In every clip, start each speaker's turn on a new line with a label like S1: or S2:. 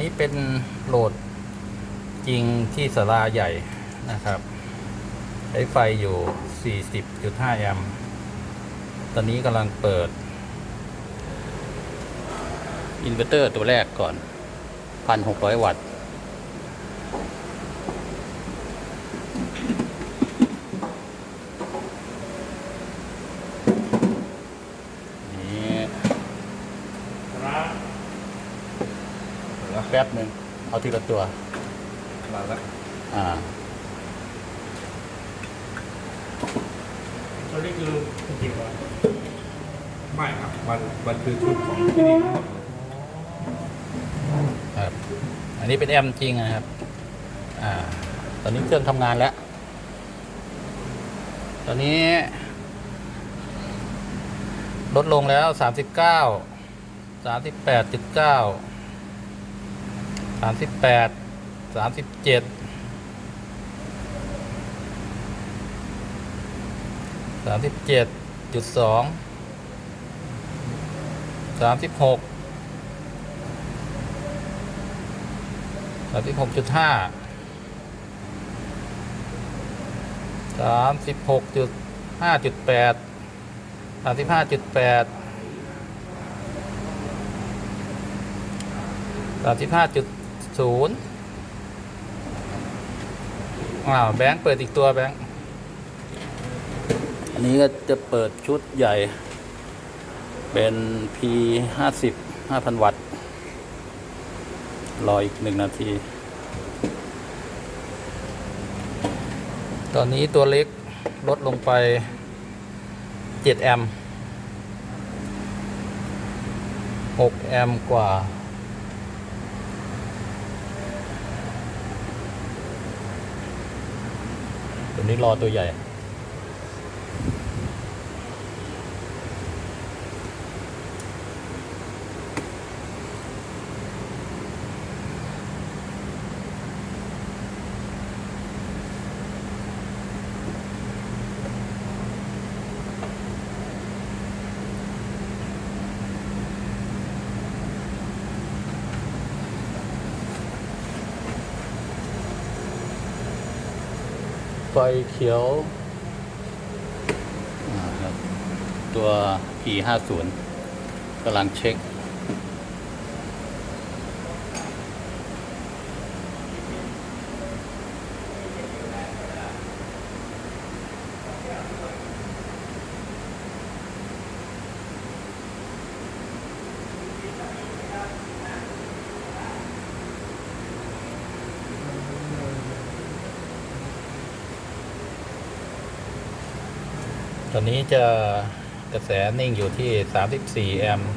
S1: นี้เป็นโหลดจริงที่สลาใหญ่นะครับ ใช้ไฟอยู่ 40.5 แอมป์ ตอนนี้กำลังเปิด อินเวอร์เตอร์ตัวแรกก่อน 1,600 วัตต์ นี่ แล้วแป๊บหนึ่งเอาทีละตัว
S2: มาแล้ว
S1: อ่า
S3: ตัวนี้คือจริงๆว่า
S2: ไม่ครับมันมันคือชุดของที่นี่ทั้งหมดเลย
S1: ครับ อันนี้เป็นแอมจริงนะครับ อ่า ตอนนี้เครื่องทำงานแล้ว ตอนนี้ ลดลงแล้วสามสิบเก้าสามสิบแปดจุดเก้า สามสิบแปดสามสิบเจ็ดสามสิบเจ็ดจุดสองสามสิบหกสามสิบหกจุดห้าสามสิบหกจุดห้าจุดแปดสามสิบห้าจุดแปดสามสิบห้าจุด ศูนย์อ้าวแบงค์เปิดอีกตัวแบงค์ อันนี้ก็จะเปิดชุดใหญ่ เป็น P ห้าสิบห้าพันวัตต์ รออีกหนึ่งนาที ตอนนี้ตัวเล็กลดลงไป7แอมป์6แอมป์กว่า ตัวนี้รอตัวใหญ่ ไฟเขียวตัว P50 กำลังเช็ค ตอนนี้จะกระแสนิ่งอยู่ที่ 34 แอมป์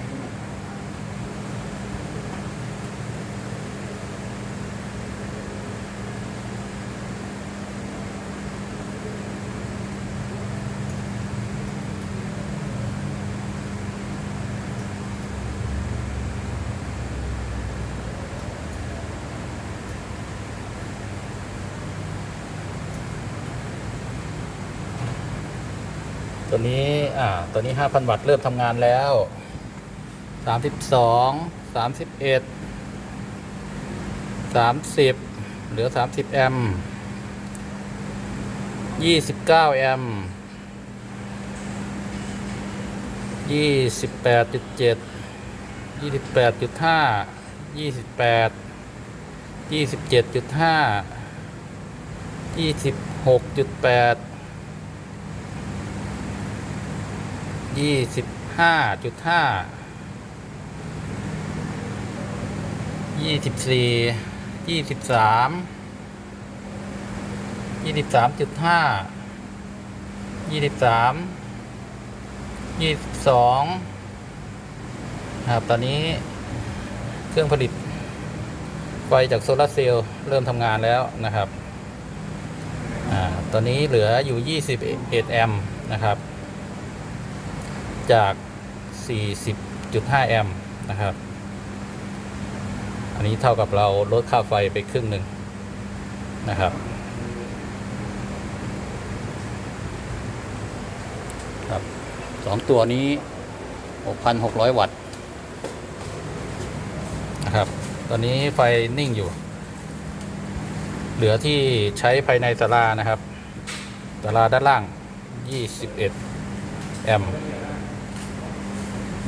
S1: ตัวนี้อ่าตัวนี้ 5,000 วัตต์เริ่มทำงานแล้ว 32 31 30 เหลือ 30 แอมป์29 แอมป์28.7 28.5 28 27.5 26.8ยี่สิบห้าจุดห้ายี่สิบ ยี่สิบห้าจุดห้ายี่สิบสี่ยี่สิบสามยี่สิบสามจุดห้ายี่สิบสามยี่สิบสองครับตอนนี้เครื่องผลิตไฟจากโซลาร์เซลล์เริ่มทำงานแล้วนะครับ อ่า ตอนนี้เหลืออยู่ 21 แอมป์นะครับ จาก 40.5 แอมป์นะครับ อันนี้เท่ากับเราลดค่าไฟไปครึ่งหนึ่งนะครับครับสองตัวนี้ 6,600 วัตต์นะครับ ตอนนี้ไฟนิ่งอยู่ เหลือที่ใช้ภายในศาลานะครับศาลาด้านล่าง 21 แอมป์